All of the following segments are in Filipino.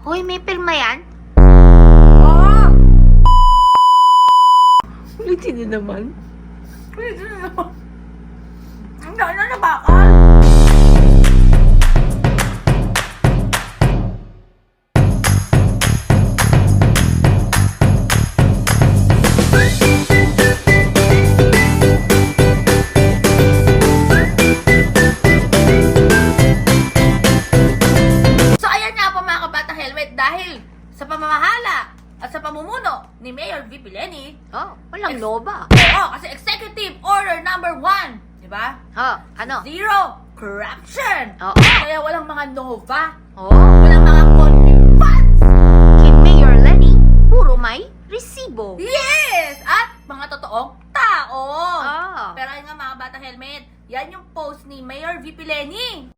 Hoy, may pirma yan? Oo! Ulitin na naman. Pwede na naman. Ang daan na bakal. Oh, walang Ex- loba. Oo, kasi Executive Order number one, di ba? Oh, ano? Zero corruption. Oo. Kaya walang mga Nova, Oh, walang mga conflict funds. kay Mayor Lenny, puro may resibo. Yes! At mga totoong tao. Oh. Pero ayun nga mga bata helmet, yan yung post ni Mayor VP Lenny.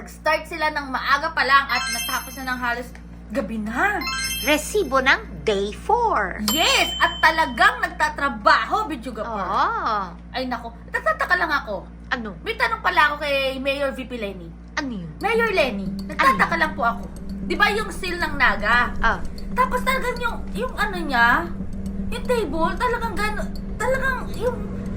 Nag-start sila ng maaga pa lang at natapos na ng halos gabi na. resibo ng day 4. Yes! At talagang nagtatrabaho, Bijuga Oh, pa. Ay nako, nagtataka lang ako. ano? May tanong pala ako kay Mayor VP Lenny. Ano yun? Mayor Lenny, nagtataka lang po ako. Di ba yung seal ng naga? Ah, Tapos talagang yung, yung ano niya, yung table, talagang gano'n, talagang yung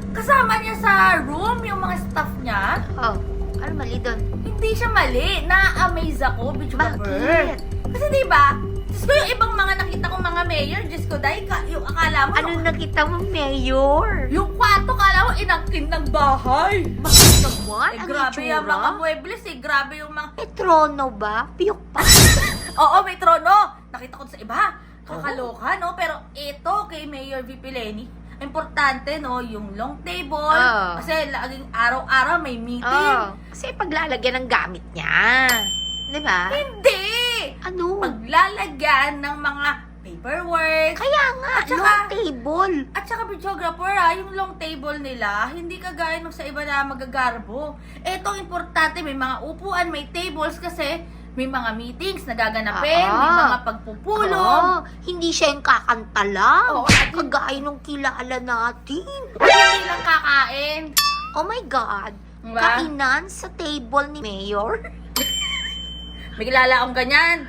kasama niya sa room, yung mga staff niya, oh, ano mali doon? hindi siya mali. Na-amaze ako, bitch Bakit? Kasi di ba, Diyos ko yung ibang mga nakita kong mga mayor, Diyos ko, dahil ka, yung akala mo, Ano nakita mo, Mayor? yung kwarto, kala mo inangkin ng bahay. Bakit naman? Eh, Ang grabe itsura? yung mga muebles eh, grabe yung mga, May trono ba? Piyok pa. oo, may trono. Nakita ko sa iba, kakaloka, no? Pero ito, kay Mayor VP Lenny, importante, no, yung long table, Oo. kasi laging araw-araw may meeting. Oh, kasi paglalagyan ng gamit niya. Di ba? Hindi! Ano? Paglalagyan ng mga paperwork, Kaya nga, At saka- long table. At saka videographer ha, yung long table nila, hindi kagaya nung sa iba na magagarbo. Eto importante, may mga upuan, may tables kasi may mga meetings na gaganapin, Ah. may mga pagpupulong. Oo, hindi siya yung kakanta lang. Oo, at- Kagaya nung kilala natin. Hindi lang kakain. Oh my God. Diba? Kainan sa table ni Mayor. May kilala akong ganyan.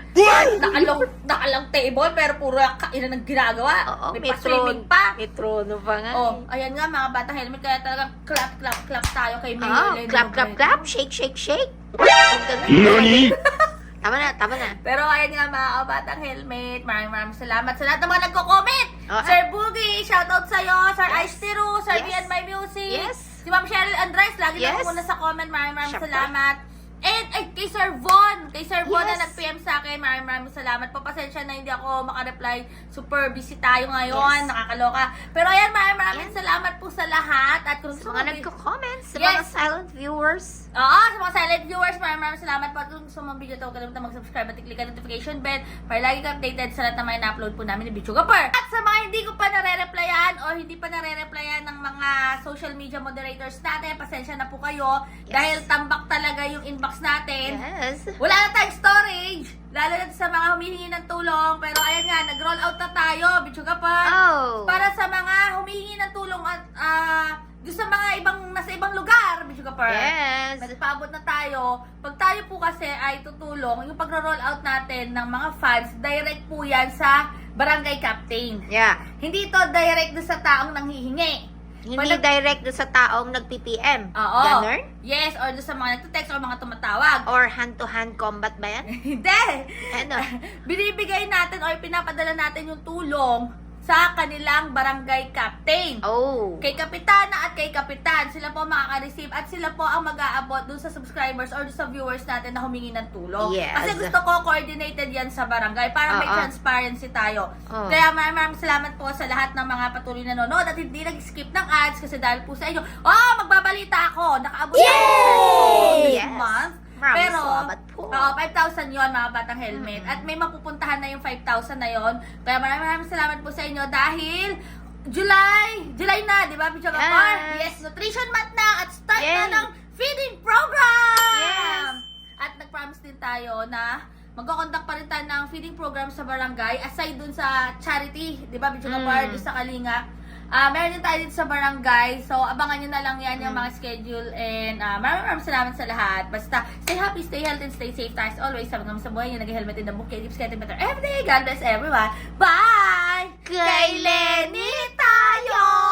Nakalong, nakalong table pero puro kainan ng ginagawa. Oo, may may pa-swimming pa. May trono pa nga. Oh, ayan nga mga batang helmet kaya talagang clap, clap, clap tayo kay Mayor Oh, Lenny clap, clap, Robredo. clap. Shake, shake, shake. Ang ganda. Tama na, tama na. Pero ayan nga mga kabatang helmet, maraming maraming salamat sa lahat ng mga nagko-comment. Oh, Sir Boogie, shoutout sa'yo. Sir Yes. Ice Tiru, Sir Yes. Yes. My Music. Yes. Si Ma'am Cheryl Andres, lagi Yes. yes. muna sa comment. Maraming maraming Syempre. salamat. And ay, kay Sir Von, kay Sir Von na Yes. nag-PM sa akin, maraming maraming salamat. Papasensya na hindi ako makareply. Super busy tayo ngayon, Yes. nakakaloka. Pero ayan, maraming maraming Yes. salamat po sa lahat. At kung Sa mga nagko-comments, sa Yes. mga silent viewers. Oo, sa mga silent viewers, maraming maraming salamat po. At kung gusto mong video to, huwag kalimutan mag-subscribe at i-click ang notification bell para lagi ka updated sa lahat ng mga na-upload po namin ni Bicho Gapper. At sa mga hindi ko pa nare-replyan o hindi pa nare-replyan ng mga social media moderators natin, pasensya na po kayo Yes. dahil tambak talaga yung inbox natin. Yes. Wala na tayong storage! Lalo na sa mga humihingi ng tulong. Pero ayan nga, nag-roll out na tayo, Bicho Gapper. Oh. Para sa mga humihingi ng tulong at ah, doon sa mga ibang nasa ibang lugar, Bicho Gapper. Yes. Paabot na tayo. Pag tayo po kasi ay tutulong, yung pagro-roll out natin ng mga funds, direct po yan sa barangay captain. Yeah. Hindi ito direct doon sa taong nanghihingi. Hindi Pag direct doon sa taong nag-PPM. Oo. Ganon? Yes, or doon sa mga nagte-text or mga tumatawag. Or hand-to-hand combat ba yan? Hindi! Ano? Binibigay natin or pinapadala natin yung tulong sa kanilang barangay captain. Oh. Kay Kapitana at kay Kapitan, sila po makaka-receive at sila po ang mag-aabot dun sa subscribers or dun sa viewers natin na humingi ng tulong. Yes. Kasi gusto ko coordinated yan sa barangay para may Oo. transparency tayo. Oo. Kaya maraming maraming salamat po sa lahat ng mga patuloy na nanonood at hindi nag-skip ng ads kasi dahil po sa inyo, oh, magbabalita ako! Nakaabot Yay! ako this Yes. month. Maraming Pero, salamat po. Oo, 5,000 yon mga batang helmet. At may mapupuntahan na yung 5,000 na yon. Kaya maraming maraming salamat po sa inyo dahil July, July na, di ba, Picho Kapar? Yes. Yes, nutrition month na at start Yay. na ng feeding program! Yes. At nag-promise din tayo na magkoconduct pa rin tayo ng feeding program sa barangay aside dun sa charity, di ba, Picho Kapar, Mm. dun sa Kalinga. Uh, meron din tayo dito sa barangay. So, abangan nyo na lang yan yung mm. mga schedule. And uh, maraming maraming salamat sa lahat. Basta, stay happy, stay healthy, and stay safe tayo. Always, sabi naman sa buhay nyo, nag-helmet in the book. Keeps getting better every day. God bless everyone. Bye! Kay Lenny tayo!